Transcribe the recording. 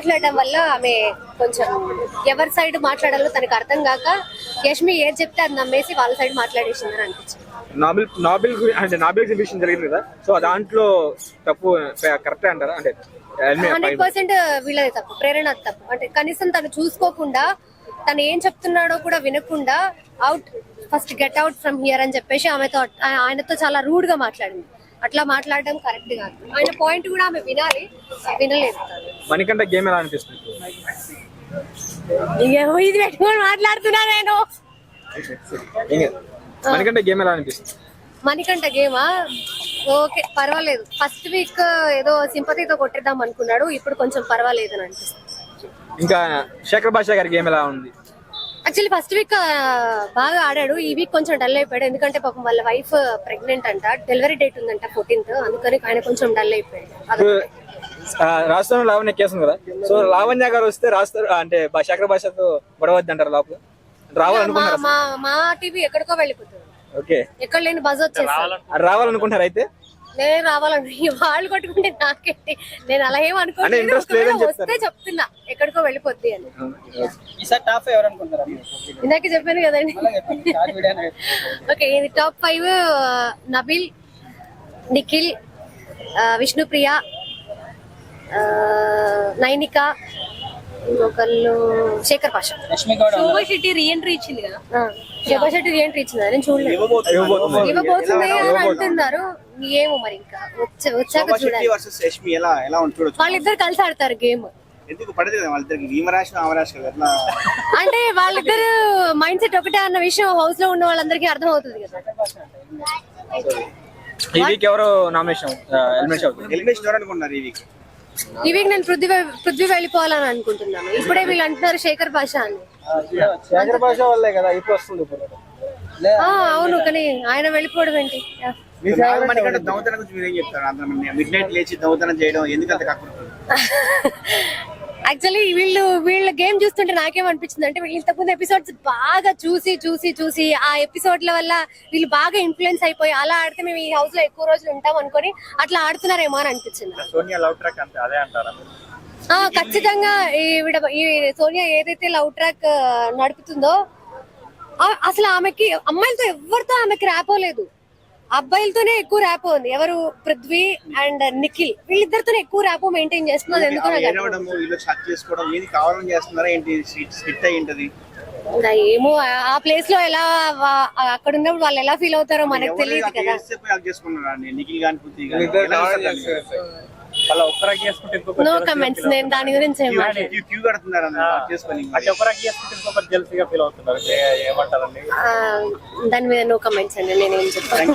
మాట్లాడడం వల్ల ఆమె కొంచెం ఎవరి సైడ్ మాట్లాడాలో తనకు అర్థం కాక యష్మి ఏది చెప్తే అది నమ్మేసి వాళ్ళ సైడ్ మాట్లాడేసిందని అనిపించింది. నాబిల్ నాబిల్ అంటే నాబిల్ ఎగ్జిబిషన్ జరిగింది కదా? సో దాంట్లో తప్పు కరెక్టే అంటారా? అంటే హండ్రెడ్. పర్సెంట్ వీళ్ళది తప్పు ప్రేరణ తప్పు. అంటే కనీసం తను చూసుకోకుండా తను ఏం చెప్తున్నాడో కూడా వినకుండా out first get out from here అని చెప్పేసి ఆమెతో ఆయనతో చాలా రూడ్గా మాట్లాడింది. అట్లా మాట్లాడడం కరెక్ట్ కాదు. ఆయన పాయింట్ కూడా ఆమె వినాలి వినలేదు మణికంఠ గేమ్ ఎలా అనిపిస్తుంది? ఏమో ఇది పెట్టుకొని మాట్లాడుతున్నా నేను. మణికంఠ గేమ్ ఎలా అనిపిస్తుంది? మణికంఠ గేమా ఓకే పర్వాలేదు. ఫస్ట్ వీక్ ఏదో సింపతితో కొట్టేద్దాం అనుకున్నాడు. ఇప్పుడు కొంచెం పర్వాలేదు అని అనిపిస్తుంది. ఇంకా శేఖర్ భాష గారి గేమ్ ఎలా ఉంది? యాక్చువల్లీ ఫస్ట్ వీక్ బాగా ఆడాడు. ఈ వీక్ కొంచెం డల్ అయిపోయాడు. ఎందుకంటే పాపం వాళ్ళ వైఫ్ ప్రెగ్నెంట్ అంట. డెలివరీ డేట్ ఉందంట ఫోర్టీన్త్ అందుకని ఆయన కొంచెం డల్ అయిపోయాడు. రాష్ట్రంలో లావణ్య కేసు ఉంది కదా? సో లావణ్య గారు వస్తే రాస్తారు అంటే శేఖర్ భాషతో గొడవద్దు అంటారు లోపల? రావాలనుకుంటారు మా మా టీవీ ఎక్కడికో వెళ్ళిపోతుంది. ఓకే. ఎక్కడ లేని బజ్ వచ్చేసి రావాలనుకుంటారు అయితే? నేను రావాలండి వాళ్ళు కొట్టుకుంటే నాకేంటి? నేను అలా ఏం అనుకోలేదు వస్తే చెప్తున్నా. ఎక్కడికో వెళ్ళిపోద్ది అని. ఈసారి టాప్ ఎవరు అనుకుంటారా ఇందాక చెప్పాను కదండి. ఓకే ఇది టాప్ ఫైవ్ నబిల్ నిఖిల్ విష్ణుప్రియ నైనిక ఇంకొకళ్ళు శేఖర్ పాషా. లక్ష్మి గౌడ శోభా శెట్టి రీఎంట్రీ ఇచ్చింది కదా. శోభా శెట్టి రీఎంట్రీ ఇచ్చింది? నేను చూడలేదు. ఇవ్వబోతుంది. అని అంటున్నారు. ఏమో మరి ఇంకా. వచ్చ- వచ్చాక చూడాలి. వాళ్ళిద్దరు కలిసి ఆడతారు గేమ్ ఎందుకు పడదు కదా వాళ్ళిద్దరికి? భీమరాశి ఆమరాశి కదా ఎట్లా? అంటే వాళ్ళిద్దరు మైండ్ సెట్ ఒకటే అన్న విషయం హౌస్లో ఉన్న వాళ్ళందరికీ అర్థం అవుతుంది కదా ఈ వీక్ ఎవరు నామినేషన్ ఎలిమినేషన్ ఎలిమినేషన్ చూడాలనుకుంటున్నారు ఈ వీక్ ఈ వీక్ నేను పృథ్వీ పృథ్వీ వెళ్ళిపోవాలని అనుకుంటున్నాను. ఇప్పుడే వీళ్ళు అంటున్నారు శేఖర్ భాష అని. శేఖర్ భాష వల్లే కదా ఇప్పుడు వస్తుంది ఇప్పుడు. ఆ, అవును కానీ ఆయన వెళ్ళిపోవడం ఏంటి? మనకంటే దొంగతనం గురించి మీరేం చెప్తారు? అంత మిడ్ నైట్ లేచి దొంగతనం చేయడం ఎందుకు అంత కాకుండా యాక్చువల్లీ వీళ్ళు వీళ్ళ గేమ్ చూస్తుంటే నాకేమనిపించింది అంటే వీళ్ళు ఇంతకుముందు ఎపిసోడ్స్ బాగా చూసి చూసి చూసి ఆ ఎపిసోడ్ల వల్ల వీళ్ళు బాగా ఇన్ఫ్లుయెన్స్ అయిపోయి అలా ఆడితే మేము ఈ హౌస్లో ఎక్కువ రోజులు ఉంటాం అనుకొని అట్లా ఆడుతున్నారేమో అని అనిపించింది. ఖచ్చితంగా ఈవిడ ఈ సోనియా ఏదైతే లవ్ ట్రాక్ నడుపుతుందో అసలు ఆమెకి అమ్మాయిలతో ఎవరితో ఆమెకి ర్యాపోలేదు అబ్బాయిలతోనే ఎక్కువ ర్యాపో ఉంది. ఎవరు? పృథ్వీ అండ్ నిఖిల్. వీళ్ళిద్దరితోనే ఎక్కువ ర్యాపో మెయింటైన్ ఎందుకో చేస్తున్నారా ఏంటి? స్కిట్ అయి ఉంటది. ఇంకా ఏమో ఆ- ప్లేస్లో ఎలా అక్కడ ఉన్నప్పుడు వాళ్ళు ఎలా ఫీల్ అవుతారో మనకు తెలియదు కదా. అలా ఒక్కరాకి చేసుకుంటే ఇంకొకరు నో కమెంట్స్ నేను దాని గురించి ఏం మాట్లాడను. క్యూ- క్యూ కడుతున్నారు చేసుకొని అంటే ఒక్కరాకి చేసుకుంటే ఇంకొకరు జెల్సీగా ఫీల్ అవుతున్నారు. ఏ- ఏమంటారండి? ఆ, దాని మీద నో కమెంట్స్ అండి నేనేం చెప్తాను